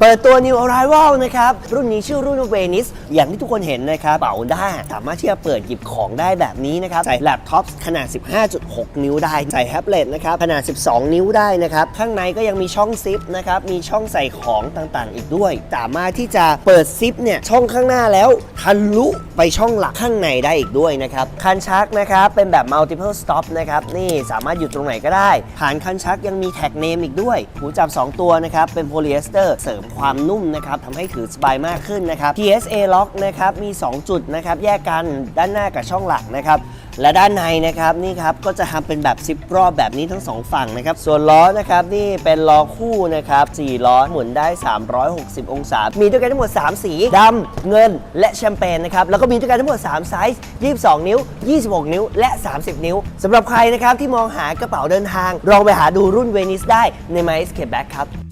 เปิดตัว New Arrival นะครับ รุ่นนี้ชื่อรุ่นเวนิสอย่างที่ทุกคนเห็นนะครับเป๋าได้ สามารถที่จะเปิดหยิบของได้แบบนี้นะครับ ใส่แล็ปท็อปขนาด 15.6 นิ้วได้ ใส่แท็บเล็ตนะครับ ขนาด 12 นิ้วได้นะครับ ข้างในก็ยังมีช่องซิปนะครับ มีช่องใส่ของต่างๆ อีกด้วย สามารถที่จะเปิดซิปเนี่ยช่องข้างหน้าแล้วทะลุไปช่องหลักข้างในได้อีกด้วยนะครับคันชักนะครับเป็นแบบ multiple stop นะครับนี่สามารถอยู่ตรงไหนก็ได้ฐานคันชักยังมีแท็กเนมอีกด้วยหูจับ 2 ตัวนะครับเป็นโพลีเอสเตอร์เสริมความนุ่มนะครับทำให้ถือสบายมากขึ้นนะครับ TSA lock นะครับมี 2 จุดนะครับแยกกันด้านหน้ากับช่องหลังนะครับและด้านในนะครับนี่ครับก็จะทำเป็นแบบซิปรอบแบบนี้ทั้งสองฝั่งนะครับส่วนล้อนะครับนี่เป็นล้อคู่นะครับ4ล้อหมุนได้ 360 องศา มีด้วยกันทั้งหมด 3 สีดำเงินและแชมเปญนะครับแล้วก็มีด้วยกันทั้งหมด 3 ไซส์ 22 นิ้ว 26 นิ้ว และ 30 นิ้วสำหรับใครนะครับที่มองหากระเป๋าเดินทางลองไปหาดูรุ่นเวนิสได้ใน My Escape Bag ครับ